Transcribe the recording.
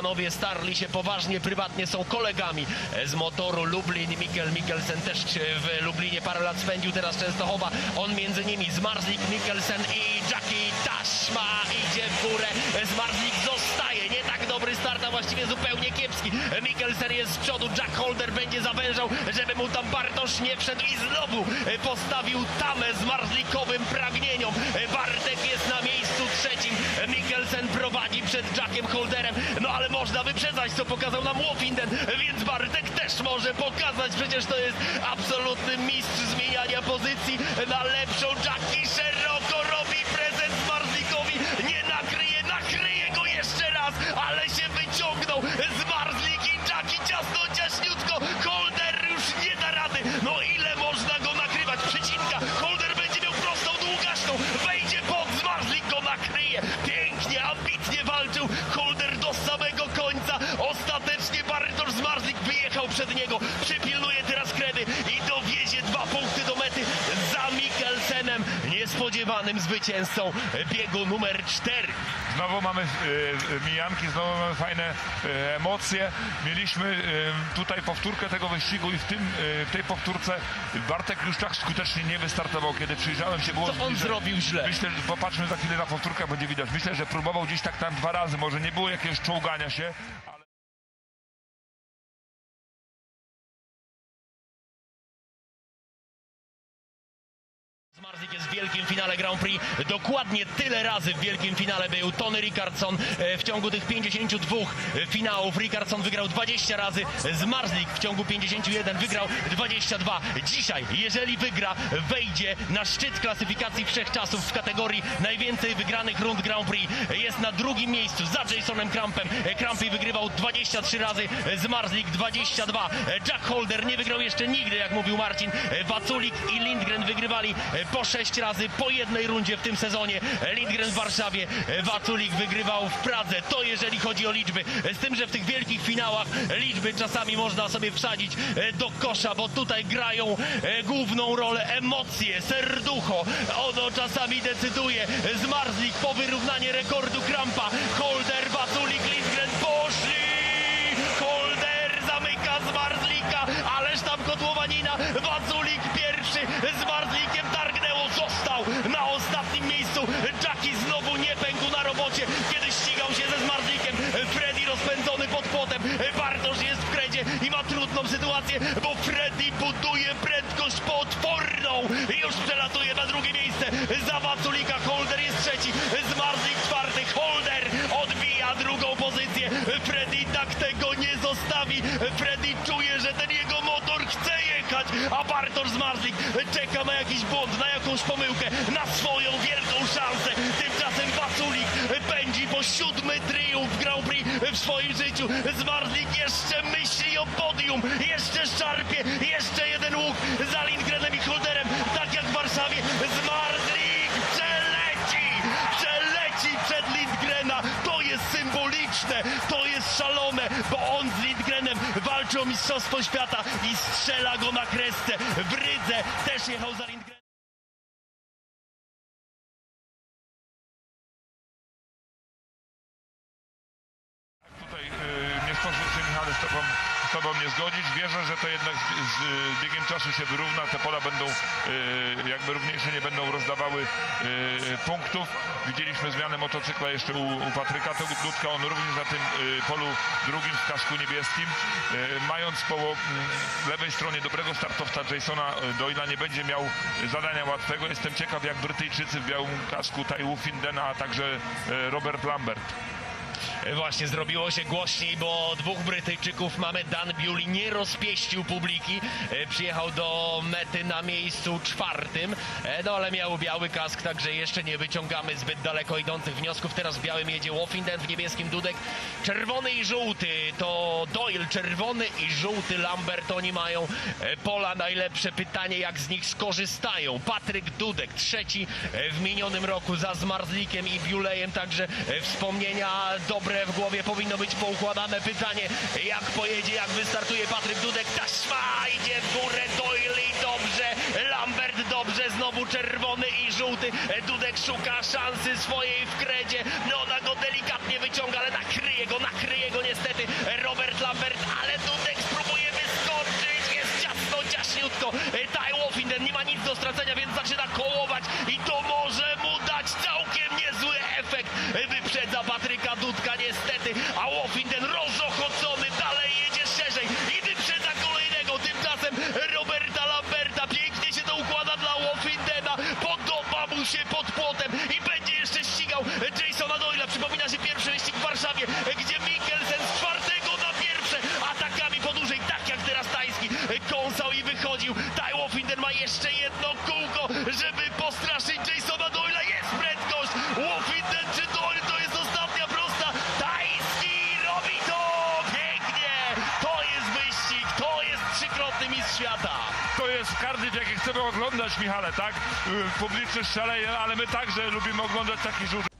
Panowie starli się poważnie, prywatnie są kolegami z motoru Lublin. Mikkel Mikkelsen też w Lublinie parę lat spędził, teraz Częstochowa. On między nimi Zmarzlik, Mikkelsen i Jackie Taśma idzie w górę. Zmarzlik właściwie zupełnie kiepski. Mikkelsen jest z przodu, Jack Holder będzie zawężał, żeby mu tam Bartosz nie wszedł i znowu postawił tamę zmarzlikowym pragnieniom. Bartek jest na miejscu trzecim. Mikkelsen prowadzi przed Jackiem Holderem, no ale można wyprzedzać, co pokazał nam Wofinden, więc Bartek też może pokazać. Przecież to jest absolutny mistrz zmieniania pozycji na lepszą. Jackie szeroko Niespodziewanym zwycięzcą biegu numer 4. Znowu mamy e, e, mijanki, znowu mamy fajne e, emocje. Mieliśmy e, tutaj powtórkę tego wyścigu i w, tym, e, w tej powtórce Bartek już tak skutecznie nie wystartował. Kiedy przyjrzałem się, było Co on zbliżenie. zrobił źle? Myślę, że popatrzmy za chwilę na powtórkę, będzie widać. Myślę, że próbował gdzieś tak tam dwa razy, może nie było jakiegoś czołgania się, ale... Zmarzlik jest w wielkim finale Grand Prix. Dokładnie tyle razy w wielkim finale był Tony Rickardson. E, W ciągu tych 52 finałów Rickardson wygrał 20 razy. Zmarzlik w ciągu 51 wygrał 22. Dzisiaj, jeżeli wygra, wejdzie na szczyt klasyfikacji wszechczasów w kategorii najwięcej wygranych rund Grand Prix. Jest na drugim miejscu za Jasonem Crampem. E, Crampy wygrywał 23 razy, e, Zmarzlik 22. E, Jack Holder nie wygrał jeszcze nigdy, jak mówił Marcin. E, Waculik i Lindgren wygrywali e, po 6 razy, po jednej rundzie w tym sezonie. Lindgren w Warszawie, e, Waculik wygrywał w Pradze. To jeżeli chodzi o liczby. E, Z tym, że w tych wielkich finałach liczby czasami można sobie wsadzić e, do kosza, bo tutaj grają główną rolę emocje, serducho. Ono czasami decyduje. Zmarzlik po wyrównanie rekordu Krampa. Holder, Waculik, Lindgren poszli! Holder zamyka Zmarzlika, ależ tam kotłowanina. Waculik sytuację, bo Freddy buduje prędkość potworną. I Już przelatuje na drugie miejsce. Za Waculika Holder jest trzeci. Zmarzlik czwarty. Holder odbija drugą pozycję. Freddy tak tego nie zostawi. Freddy czuje, że ten jego motor chce jechać, a Bartosz Zmarzlik czeka na jakiś błąd, na jakąś pomyłkę, na swoją wielką siódmy triumf Grand Prix w swoim życiu. Zmarzlik jeszcze myśli o podium, jeszcze szarpie, jeszcze jeden łuk za Lindgrenem i Holderem, tak jak w Warszawie. Zmarzlik przeleci, przeleci przed Lindgrena. To jest symboliczne, to jest szalone, bo on z Lindgrenem walczy o Mistrzostwo Świata i strzela go na kresce. W Rydze też jechał za Lindgrenem. Michale z tobą, z tobą nie zgodzić. Wierzę, że to jednak z, z y, biegiem czasu się wyrówna. Te pola będą y, jakby równiejsze, nie będą rozdawały y, punktów. Widzieliśmy zmianę motocykla jeszcze u, u Patryka Dudka. On również na tym y, polu drugim w kasku niebieskim. Mając po lewej stronie dobrego startowca Jasona Doyla nie będzie miał zadania łatwego. Jestem ciekaw jak Brytyjczycy w białym kasku Taiwu Findena, a także Robert Lambert. Właśnie zrobiło się głośniej, bo dwóch Brytyjczyków mamy. Dan Bewley nie rozpieścił publiki. E, Przyjechał do mety na miejscu czwartym, e, no ale miał biały kask, także jeszcze nie wyciągamy zbyt daleko idących wniosków. Teraz w białym jedzie Wofinden, w niebieskim Dudek. Czerwony i żółty to Doyle, czerwony i żółty Lambert. Oni mają e, pola najlepsze. Pytanie, jak z nich skorzystają. Patryk Dudek, trzeci w minionym roku za Zmarzlikiem i Biulejem, także wspomnienia dobre w głowie powinno być poukładane pytanie, jak pojedzie, jak wystartuje Patryk Dudek, taśma idzie w górę, Doyle dobrze, Lambert dobrze, znowu czerwony i żółty, Dudek szuka szansy swojej w kredzie, no ona go delikatnie wyciąga, ale nakryje go, nakryje go niestety Robert Lambert, ale Dudek spróbuje wyskoczyć, jest ciasno, ciaśniutko, Ty Wolfinden nie ma nic do stracenia, więc zaczyna kołować i to może mu dać Wyprzedza Patryka Dudka niestety, a Łofek chcemy oglądać, Michale, tak? Y, Publiczny szaleje, ale my także lubimy oglądać taki rzut.